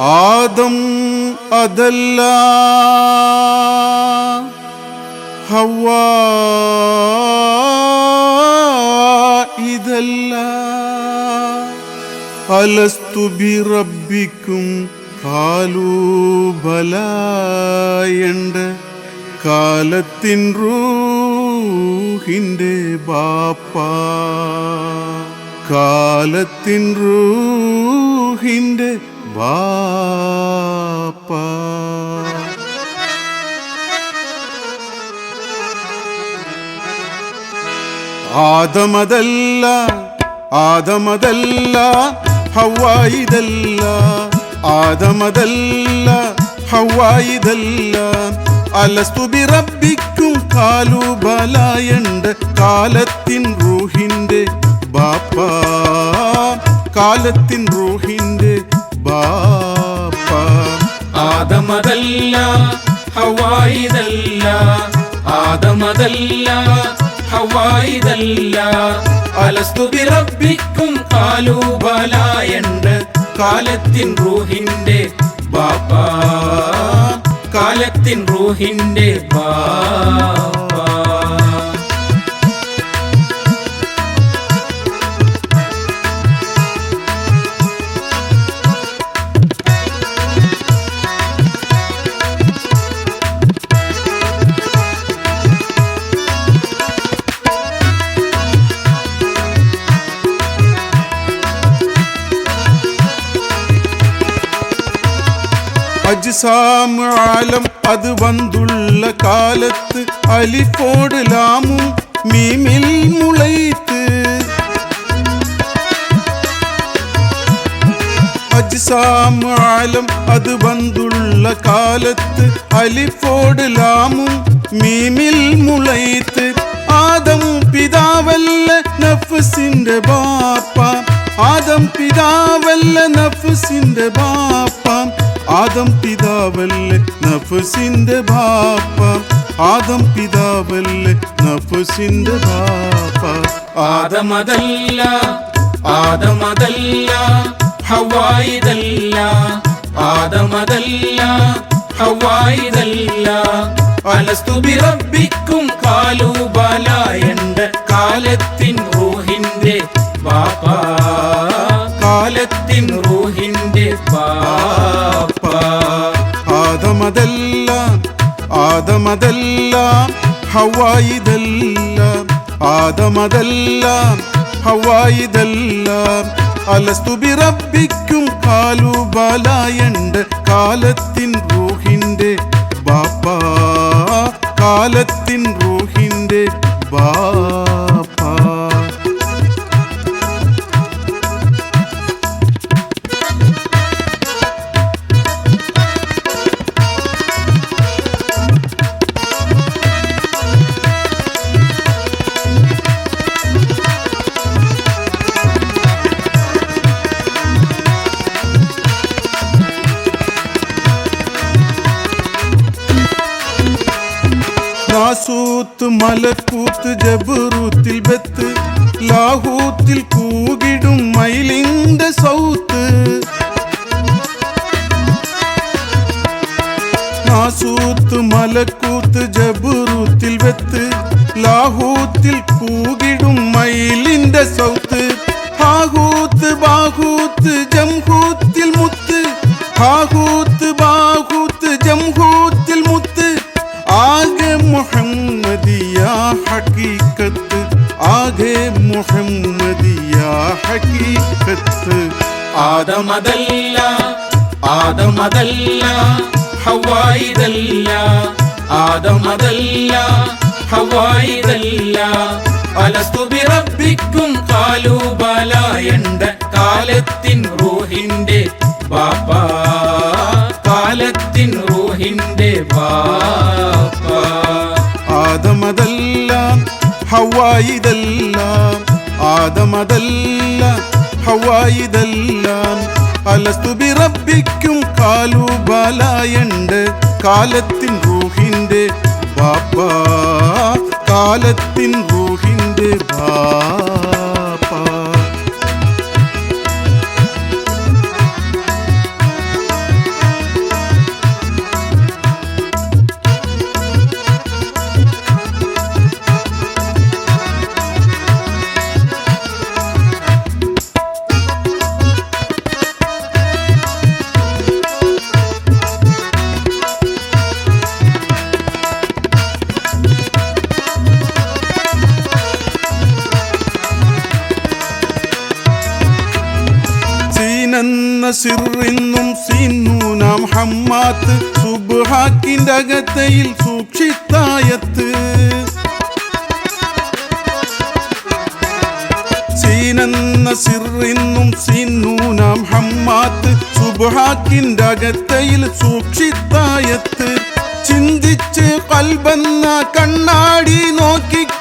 ആദം അതല്ല. ഹവ ഇതല്ല. അലസ്തു ബി റബ്ബിക്കും കാലൂ കാലത്തിൻ റൂഹിന്റെ ബാപ്പ. കാലത്തിൻ റൂഹിന്റെ ആദമതല്ല ആദമതല്ല ഹവായിതല്ല. ആദമതല്ല ഹവായിതല്ല. അലസ്തു ബി റബ്ബിക്കും കാലു ബലായണ്ട് കാലത്തിൻ റൂഹിന്റെ ബാപ്പ. കാലത്തിൻ റൂഹിന്റെ ബാപ്പ. ആദമതല്ല ഹവായിതല്ല ആദമതല്ല ഹവായിതല്ല അലസ്തു ബിറബിക്കും കാലൂബലായണ്ട് കാലത്തിൻ റൂഹിന്റെ ബാപ്പ. കാലത്തിൻ റൂഹിന്റെ ബാപ്പ അജ്സാം ആലം അത് വന്തുള്ള കാലത്ത് അലി ലാമും മീമിൽ മുളയിത്ത് അജ്സാം ആലം അത് വന്തുള്ള കാലത്ത് അലി ലാമും മീമിൽ മുളയിത്ത് ആദം പിതാവല്ല നഫ്സിന്റെ ബാപ്പ. ആദം പിതാവല്ല നഫ്സിന്റെ ബാപ്പ. ആദം പിതാവല്ലേ നഫസിന്റെ ബാപ്പ. ആദം പിതാവല്ലേ നഫസിന്റെ ബാപ്പ. ആദമതല്ല ആദമതല്ല ഹവായിതല്ല. ആദമതല്ല ഹവായിതല്ല. അലസ്തു ബിറബിക്കും കാലൂബലായണ്ട് കാലത്തിൻ റൂഹിന്റെ ബാപ്പ. കാലത്തിൻ പാപ്പ. ആദമതല്ല ആദമതല്ല ഹവായിതല്ല ആദമതല്ല ഹവായിതല്ല. അലസ്തു കാലുബാലായണ്ട് കാലു ബലായണ്ട് കാലത്തിൻ റൂഹിന്റെ ബാപ്പ കാലത്തിൻ റൂഹിന്റെ ബാപ്പ നാസൂത്ത് മലക്കൂത്ത് ജബറൂത്തിൽ ബത്ത് ലാഹൂത്തിൽ കൂകിടും മയിലിന്റെ സൗത്ത് നാസൂത്ത് മലക്കൂത്ത് ജബറൂത്തിൽ വെത്ത് ലാഹൂത്തിൽ ഹക്കീക്കത്ത് ആദമതല്ല ആദമതല്ല ഹവായിതല്ല ആദമതല്ല ഹവായിതല്ല അലസ്തു ബിറബിക്കും കാലൂബലായണ്ട് കാലത്തിൻ റൂഹിന്റെ ബാപ്പ. കാലത്തിൻ റൂഹിന്റെ ബാപ്പ. ആദമതല്ല ഹവായിതല്ല ആദമതല്ല ഹവായിതെല്ലാം അലസ്തു ബിറബിക്കും കാലു ബാലായണ്ട്. കാലത്തിൻ റൂഹിന്റെ ബാപ്പ കാലത്തിൻ റൂഹിന്റെ ബാപ്പ സിറിന്നും സിന്നൂനാം ഹമ്മാത്ത് സുബ്ഹാക്കിന്റെ അകത്തയിൽ സൂക്ഷിത്തായത്ത്. സീനെന്ന സിറിന്നും സിന്നൂനാം ഹമ്മാത്ത് സുബ്ഹാക്കിന്റെ അകത്തയിൽ സൂക്ഷിത്തായത്ത്. ചിന്തിച്ച് കൽബെന്ന കണ്ണാടി നോക്കിക്കോ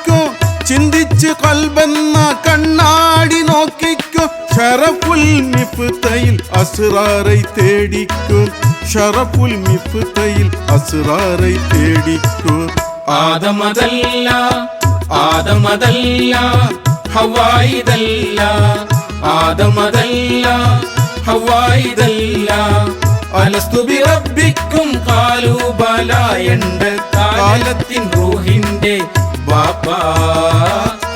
ചിന്തിച്ച് കൽബെന്ന കണ്ണാടി നോക്കിക്കോ. ഷറഫുൽ മിഫ്തയിൽ അസ്റാറൈ തേടിക്കോ. ഷറഫുൽ മിഫ്തയിൽ അസ്റാറൈ തേടിക്കോ. ആദമതല്ല ആദമതല്ല ഹവായിതല്ല ആദമതല്ല ഹവായിതല്ല അലസ്തു ബിറബ്ബിക്കും കാലു ബലായണ്ട് കാലത്തിൻ റൂഹിന്റെ ബാപ്പാ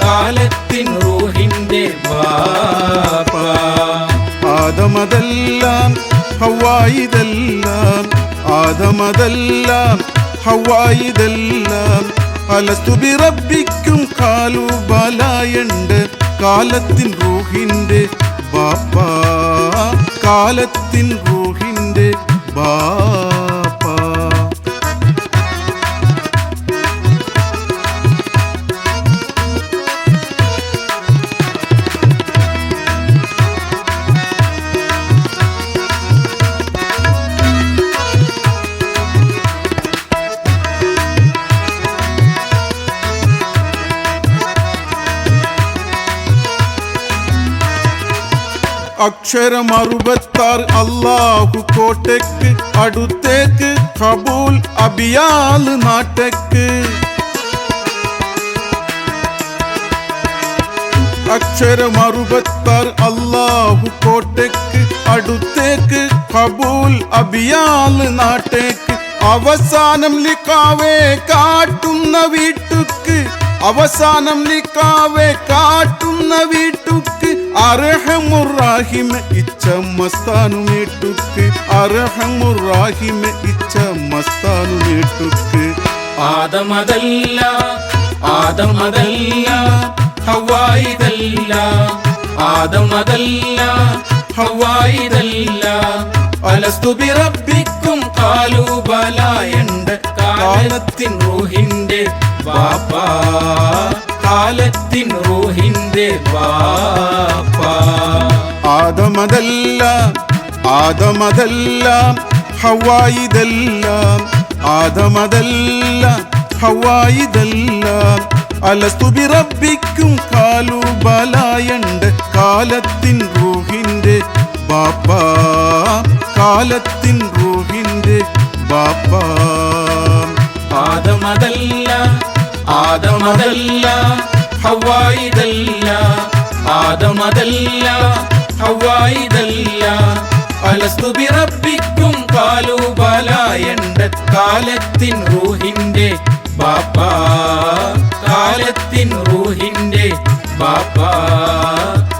കാലത്തിൻ റൂഹിന്റെ ബാപ്പ. ആദമതെല്ലാം ഹവായിതെല്ലാം ആദമതെല്ലാം ഹവായിതെല്ലാം. അലസ്തു ബിറബ്ബിക്കും കാലു ബാലായണ്ട് കാലത്തിൻ റൂഹിന്റെ ബാപ്പ കാലത്തിൻ റൂഹിന്റെ ബാപ്പാ അക്ഷരം അറുപത്താറ് അള്ളാഹു കോട്ടയ്ക്ക് അടുത്തേക്ക് കബൂൽ അബിയാൽ നാട്ടയ്ക്ക്. അക്ഷരം അറുപത്താറ് അള്ളാഹു കോട്ടയ്ക്ക് അടുത്തേക്ക് കബൂൽ അബിയാൽ നാട്ടേക്ക് അവസാനം ലിക്കാവേ കാട്ടുന്ന വീട്ടുക്ക് അവസാനം ലിക്കാവേ കാട്ടുന്ന വീട്ടുക്ക്. അർഹമുറാഹിമ ഇച്ച മസ്താനുമേട്ടുക്ക് അർഹമുറാഹിമ ഇച്ച മസ്താനുമേട്ടുക്ക് ആദമതല്ല ആദമതല്ല ഹവായിതല്ല. ആദമതല്ല ഹവായിതല്ല. അലസ്തു ബിറബ്ബിക്കും കാലു ബലായണ്ട് കാലത്തിൻ റൂഹിന്റെ ബാപ്പാ. കാലത്തിൻ റൂഹിന്റെ ബാപ്പാ ആദമതെല്ലാം ആദമതല്ല ഹവായിതെല്ലാം ആദമതെല്ലാം ഹവായിതെല്ലാം. അലസ്തു ബിറബ്ബിക്കും കാലു ബലായണ്ട് കാലത്തിൻ റൂഹിന്റെ ബാപ്പ കാലത്തിൻ റൂഹിന്റെ ബാപ്പ ആദമതല്ല ആദമതല്ല ഹവായിതല്ല. ആദമതല്ല ഹവായിതല്ല. അലസ്തു ബിറബ്ബിക്കും കാലു ബലായണ്ട് കാലത്തിൻ റൂഹിന്റെ ബാപ്പാ. കാലത്തിൻ റൂഹിന്റെ ബാപ്പാ.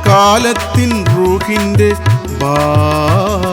കാലത്തിൻ റൂഹിന്റെ ബാ